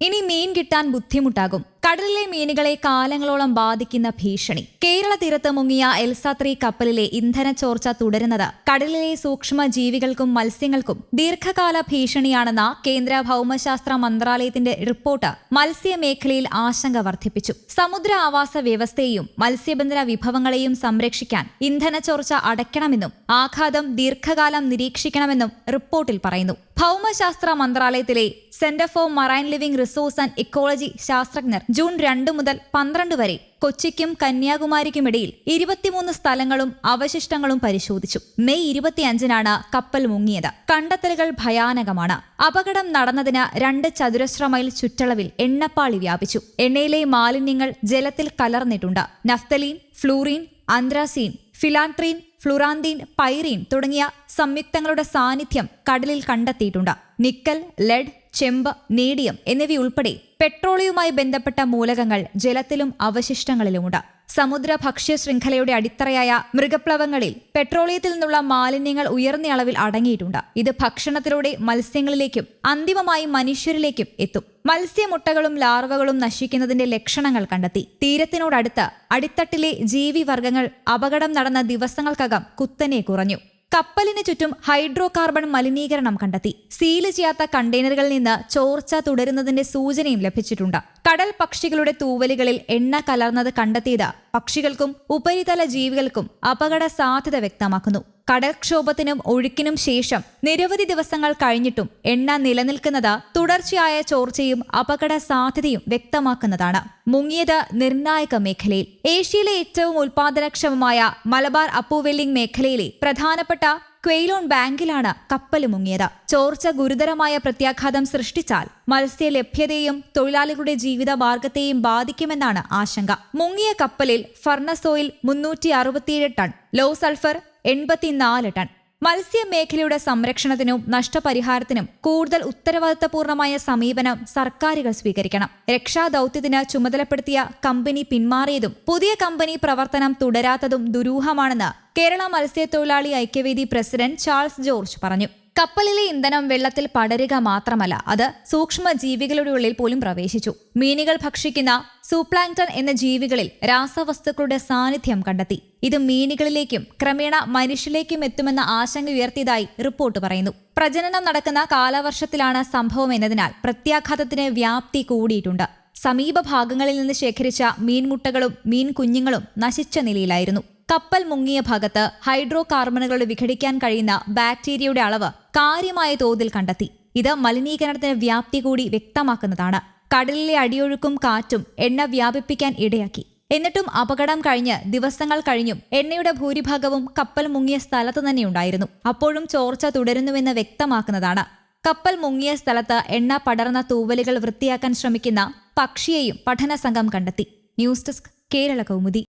ഇനി മീൻ കിട്ടാൻ ബുദ്ധിമുട്ടാകും. കടലിലെ മീനുകളെ കാലങ്ങളോളം ബാധിക്കുന്ന ഭീഷണി. കേരള തീരത്ത് മുങ്ങിയ എൽസാത്രി കപ്പലിലെ ഇന്ധന ചോർച്ച തുടരുന്നത് കടലിലെ സൂക്ഷ്മ ജീവികൾക്കും മത്സ്യങ്ങൾക്കും ദീർഘകാല ഭീഷണിയാണെന്ന കേന്ദ്ര ഭൗമശാസ്ത്ര മന്ത്രാലയത്തിന്റെ റിപ്പോർട്ട് മത്സ്യമേഖലയിൽ ആശങ്ക വർദ്ധിപ്പിച്ചു. സമുദ്ര ആവാസ വ്യവസ്ഥയെയും മത്സ്യബന്ധന വിഭവങ്ങളെയും സംരക്ഷിക്കാൻ ഇന്ധന ചോർച്ച അടയ്ക്കണമെന്നും ആഘാതം ദീർഘകാലം നിരീക്ഷിക്കണമെന്നും റിപ്പോർട്ടിൽ പറയുന്നു. ഭൗമശാസ്ത്ര മന്ത്രാലയത്തിലെ centre for marine living resource and ecology ശാസ്ത്രജ്ഞർ ജൂൺ രണ്ട് മുതൽ പന്ത്രണ്ട് വരെ കൊച്ചിക്കും കന്യാകുമാരിക്കുമിടയിൽ ഇരുപത്തിമൂന്ന് സ്ഥലങ്ങളും അവശിഷ്ടങ്ങളും പരിശോധിച്ചു. മെയ് ഇരുപത്തിയഞ്ചിനാണ് കപ്പൽ മുങ്ങിയത്. കണ്ടെത്തലുകൾ ഭയാനകമാണ്. അപകടം നടന്നതിന് രണ്ട് ചതുരശ്ര മൈൽ ചുറ്റളവിൽ എണ്ണപ്പാളി വ്യാപിച്ചു. എണ്ണയിലെ മാലിന്യങ്ങൾ ജലത്തിൽ കലർന്നിട്ടുണ്ട്. നഫ്തലീൻ ഫ്ലൂറീൻ അന്ത്രാസീൻ ഫിലാൻത്രീൻ ഫ്ലുറാന്തീൻ പൈറീൻ തുടങ്ങിയ സംയുക്തങ്ങളുടെ സാന്നിധ്യം കടലിൽ കണ്ടെത്തിയിട്ടുണ്ട്. നിക്കൽ ലെഡ് ചെമ്പ് നേടിയം എന്നിവയുൾപ്പെടെ പെട്രോളിയവുമായി ബന്ധപ്പെട്ട മൂലകങ്ങൾ ജലത്തിലും അവശിഷ്ടങ്ങളിലുമുണ്ട്. സമുദ്ര ഭക്ഷ്യ ശൃംഖലയുടെ അടിത്തറയായ മൃഗപ്ലവങ്ങളിൽ പെട്രോളിയത്തിൽ നിന്നുള്ള മാലിന്യങ്ങൾ ഉയർന്ന അളവിൽ അടങ്ങിയിട്ടുണ്ട്. ഇത് ഭക്ഷണത്തിലൂടെ മത്സ്യങ്ങളിലേക്കും അന്തിമമായി മനുഷ്യരിലേക്കും എത്തും. മത്സ്യമുട്ടകളും ലാർവകളും നശിക്കുന്നതിന്റെ ലക്ഷണങ്ങൾ കണ്ടെത്തി. തീരത്തിനോടടുത്ത് അടിത്തട്ടിലെ ജീവിവർഗങ്ങൾ അപകടം നടന്ന ദിവസങ്ങൾക്കകം കുത്തനെ കുറഞ്ഞു. കപ്പലിന് ചുറ്റും ഹൈഡ്രോ കാർബൺ മലിനീകരണം കണ്ടെത്തി. സീൽ ചെയ്യാത്ത കണ്ടെയ്നറുകളിൽ നിന്ന് ചോർച്ച തുടരുന്നതിന്റെ സൂചനയും ലഭിച്ചിട്ടുണ്ട്. കടൽ പക്ഷികളുടെ തൂവലുകളിൽ എണ്ണ കലർന്നത് കണ്ടെത്തിയത് പക്ഷികൾക്കും ഉപരിതല ജീവികൾക്കും അപകട സാധ്യത വ്യക്തമാക്കുന്നു. കടൽക്ഷോഭത്തിനും ഒഴുക്കിനും ശേഷം നിരവധി ദിവസങ്ങൾ കഴിഞ്ഞിട്ടും എണ്ണ നിലനിൽക്കുന്നത് തുടർച്ചയായ ചോർച്ചയും അപകട സാധ്യതയും വ്യക്തമാക്കുന്നതാണ്. മുങ്ങിയത് നിർണായക മേഖലയിൽ. ഏഷ്യയിലെ ഏറ്റവും ഉൽപാദനക്ഷമമായ മലബാർ അപ്പുവെല്ലിംഗ് മേഖലയിലെ പ്രധാനപ്പെട്ട ക്വെയിലോൺ ബാങ്കിലാണ് കപ്പൽ മുങ്ങിയത്. ചോർച്ച ഗുരുതരമായ പ്രത്യാഘാതം സൃഷ്ടിച്ചാൽ മത്സ്യ ലഭ്യതയും തൊഴിലാളികളുടെ ജീവിത മാർഗത്തെയും ബാധിക്കുമെന്നാണ് ആശങ്ക. മുങ്ങിയ കപ്പലിൽ ഫർണസ് ഓയിൽ മുന്നൂറ്റി അറുപത്തിയേഴ് ടൺ ലോ സൾഫർ എൺപത്തിനാല് ടൺ. മത്സ്യമേഖലയുടെ സംരക്ഷണത്തിനും നഷ്ടപരിഹാരത്തിനും കൂടുതൽ ഉത്തരവാദിത്തപൂർണമായ സമീപനം സർക്കാരുകൾ സ്വീകരിക്കണം. രക്ഷാദൌത്യത്തിന് ചുമതലപ്പെടുത്തിയ കമ്പനി പിന്മാറിയതും പുതിയ കമ്പനി പ്രവർത്തനം തുടരാത്തതും ദുരൂഹമാണെന്ന് കേരള മത്സ്യത്തൊഴിലാളി ഐക്യവേദി പ്രസിഡന്റ് ചാൾസ് ജോർജ് പറഞ്ഞു. കപ്പലിലെ ഇന്ധനം വെള്ളത്തിൽ പടരുക മാത്രമല്ല അത് സൂക്ഷ്മ ജീവികളുടെ ഉള്ളിൽ പോലും പ്രവേശിച്ചു. മീനുകൾ ഭക്ഷിക്കുന്ന സൂപ്ലാങ്ടൺ എന്ന ജീവികളിൽ രാസവസ്തുക്കളുടെ സാന്നിധ്യം കണ്ടെത്തി. ഇത് മീനുകളിലേക്കും ക്രമേണ മനുഷ്യരിലേക്കും എത്തുമെന്ന ആശങ്ക ഉയർത്തിയതായി റിപ്പോർട്ട് പറയുന്നു. പ്രജനനം നടക്കുന്ന കാലവർഷത്തിലാണ് സംഭവം എന്നതിനാൽ പ്രത്യാഘാതത്തിന് വ്യാപ്തി കൂടിയിട്ടുണ്ട്. സമീപ ഭാഗങ്ങളിൽ നിന്ന് ശേഖരിച്ച മീൻമുട്ടകളും മീൻകുഞ്ഞുങ്ങളും നശിച്ച നിലയിലായിരുന്നു. കപ്പൽ മുങ്ങിയ ഭാഗത്ത് ഹൈഡ്രോ കാർബണുകളുടെ വിഘടിക്കാൻ കഴിയുന്ന ബാക്ടീരിയയുടെ അളവ് കാര്യമായ തോതിൽ കണ്ടെത്തി. ഇത് മലിനീകരണത്തിന് വ്യാപ്തി കൂടി വ്യക്തമാക്കുന്നതാണ്. കടലിലെ അടിയൊഴുക്കും കാറ്റും എണ്ണ വ്യാപിപ്പിക്കാൻ ഇടയാക്കി. എന്നിട്ടും അപകടം കഴിഞ്ഞ് ദിവസങ്ങൾ കഴിഞ്ഞും എണ്ണയുടെ ഭൂരിഭാഗവും കപ്പൽ മുങ്ങിയ സ്ഥലത്ത് തന്നെയുണ്ടായിരുന്നു. അപ്പോഴും ചോർച്ച തുടരുന്നുവെന്ന് വ്യക്തമാക്കുന്നതാണ്. കപ്പൽ മുങ്ങിയ സ്ഥലത്ത് എണ്ണ പടർന്ന തൂവലുകൾ വൃത്തിയാക്കാൻ ശ്രമിക്കുന്ന പക്ഷിയെയും പഠന സംഘം കണ്ടെത്തി. News desk Kerala Kaumudi